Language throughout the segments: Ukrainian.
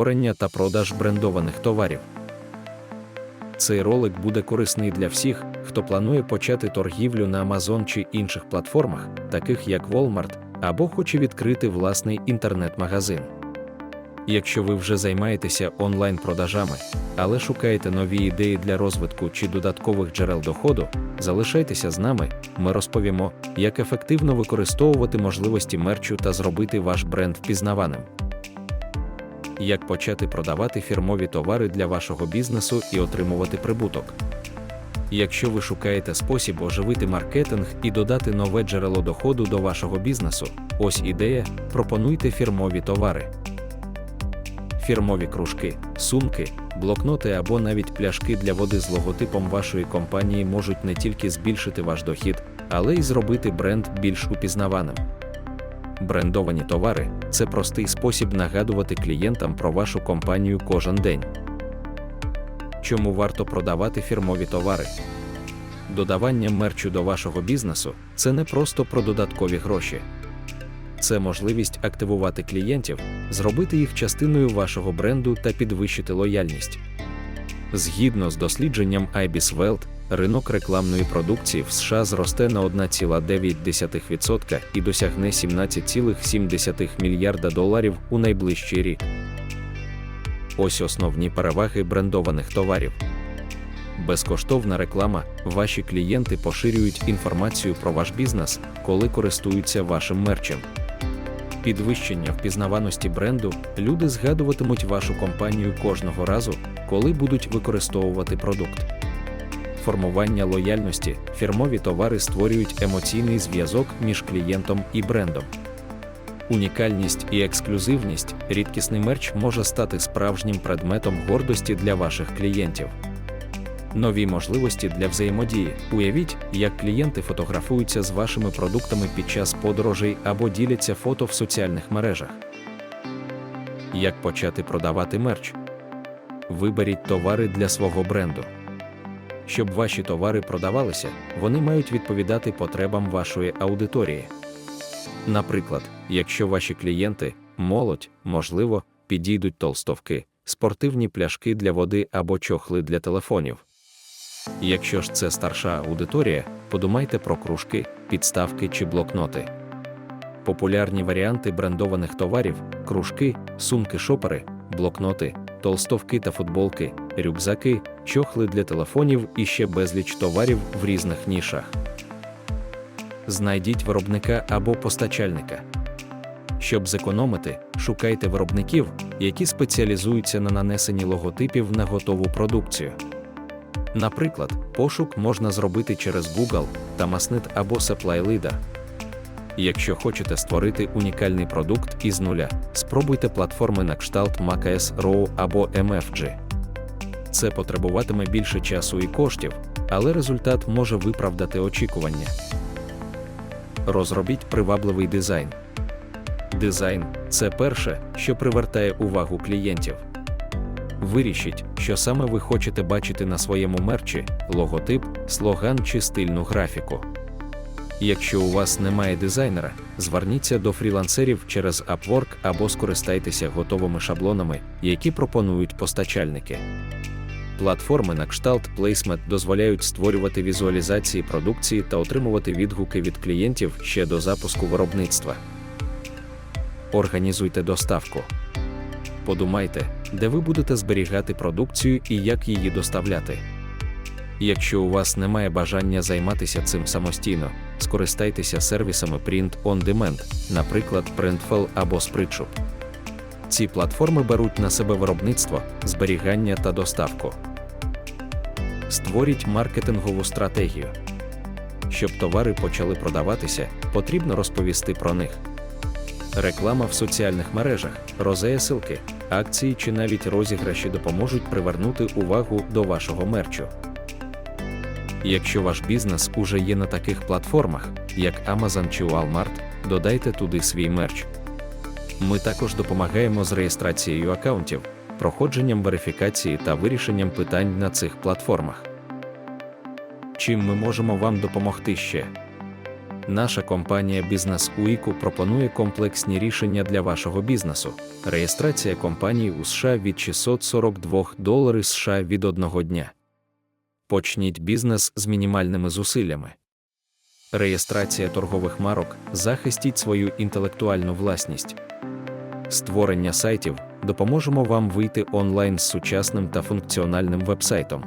створення та продаж брендованих товарів. Цей ролик буде корисний для всіх, хто планує почати торгівлю на Amazon чи інших платформах, таких як Walmart, або хоче відкрити власний інтернет-магазин. Якщо ви вже займаєтеся онлайн-продажами, але шукаєте нові ідеї для розвитку чи додаткових джерел доходу, залишайтеся з нами, ми розповімо, як ефективно використовувати можливості мерчу та зробити ваш бренд впізнаваним. Як почати продавати фірмові товари для вашого бізнесу і отримувати прибуток. Якщо ви шукаєте спосіб оживити маркетинг і додати нове джерело доходу до вашого бізнесу, ось ідея: пропонуйте фірмові товари. Фірмові кружки, сумки, блокноти або навіть пляшки для води з логотипом вашої компанії можуть не тільки збільшити ваш дохід, але й зробити бренд більш упізнаваним. Брендовані товари це простий спосіб нагадувати клієнтам про вашу компанію кожен день. Чому варто продавати фірмові товари? Додавання мерчу до вашого бізнесу це не просто про додаткові гроші. Це можливість активувати клієнтів, зробити їх частиною вашого бренду та підвищити лояльність. Згідно з дослідженням IBIS ринок рекламної продукції в США зросте на 1,9% і досягне 17,7 мільярда доларів у найближчий рік. Ось основні переваги брендованих товарів. Безкоштовна реклама. Ваші клієнти поширюють інформацію про ваш бізнес, коли користуються вашим мерчем. Підвищення впізнаваності бренду люди згадуватимуть вашу компанію кожного разу, коли будуть використовувати продукт. Формування лояльності фірмові товари створюють емоційний зв'язок між клієнтом і брендом. Унікальність і ексклюзивність рідкісний мерч може стати справжнім предметом гордості для ваших клієнтів. Нові можливості для взаємодії. Уявіть, як клієнти фотографуються з вашими продуктами під час подорожей або діляться фото в соціальних мережах. Як почати продавати мерч? Виберіть товари для свого бренду. Щоб ваші товари продавалися, вони мають відповідати потребам вашої аудиторії. Наприклад, якщо ваші клієнти молодь, можливо, підійдуть толстовки, спортивні пляшки для води або чохли для телефонів. Якщо ж це старша аудиторія, подумайте про кружки, підставки чи блокноти. Популярні варіанти брендованих товарів кружки, сумки шопери, блокноти, толстовки та футболки, рюкзаки, чохли для телефонів і ще безліч товарів в різних нішах. Знайдіть виробника або постачальника. Щоб зекономити, шукайте виробників, які спеціалізуються на нанесенні логотипів на готову продукцію. Наприклад, пошук можна зробити через Google, Tamasnet або Supply Leader. Якщо хочете створити унікальний продукт із нуля, спробуйте платформи на кшталт MacOS Raw або MFG. Це потребуватиме більше часу і коштів, але результат може виправдати очікування. Розробіть привабливий дизайн. Дизайн це перше, що привертає увагу клієнтів. Вирішіть, що саме ви хочете бачити на своєму мерчі, логотип, слоган чи стильну графіку. Якщо у вас немає дизайнера, зверніться до фрілансерів через Upwork або скористайтеся готовими шаблонами, які пропонують постачальники. Платформи на кшталт Placement дозволяють створювати візуалізації продукції та отримувати відгуки від клієнтів ще до запуску виробництва. Організуйте доставку. Подумайте, де ви будете зберігати продукцію і як її доставляти. Якщо у вас немає бажання займатися цим самостійно, скористайтеся сервісами Print on Demand, наприклад, Printful або Spritshop. Ці платформи беруть на себе виробництво, зберігання та доставку. Створіть маркетингову стратегію. Щоб товари почали продаватися, потрібно розповісти про них. Реклама в соціальних мережах, розеясилки, акції чи навіть розіграші допоможуть привернути увагу до вашого мерчу. Якщо ваш бізнес уже є на таких платформах, як Amazon чи Walmart, додайте туди свій мерч. Ми також допомагаємо з реєстрацією аккаунтів, проходженням верифікації та вирішенням питань на цих платформах. Чим ми можемо вам допомогти ще? Наша компанія Бізнес Уіку пропонує комплексні рішення для вашого бізнесу. Реєстрація компанії у США від 642 доларів США від одного дня. Почніть бізнес з мінімальними зусиллями. Реєстрація торгових марок, захистіть свою інтелектуальну власність. Створення сайтів допоможемо вам вийти онлайн з сучасним та функціональним вебсайтом.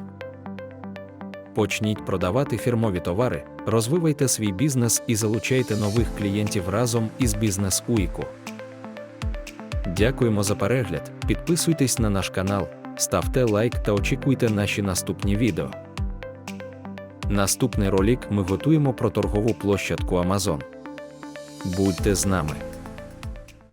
Почніть продавати фірмові товари, розвивайте свій бізнес і залучайте нових клієнтів разом із бізнес Уіку. Дякуємо за перегляд. Підписуйтесь на наш канал, ставте лайк та очікуйте наші наступні відео. Наступний ролик ми готуємо про торгову площадку Amazon. Будьте з нами!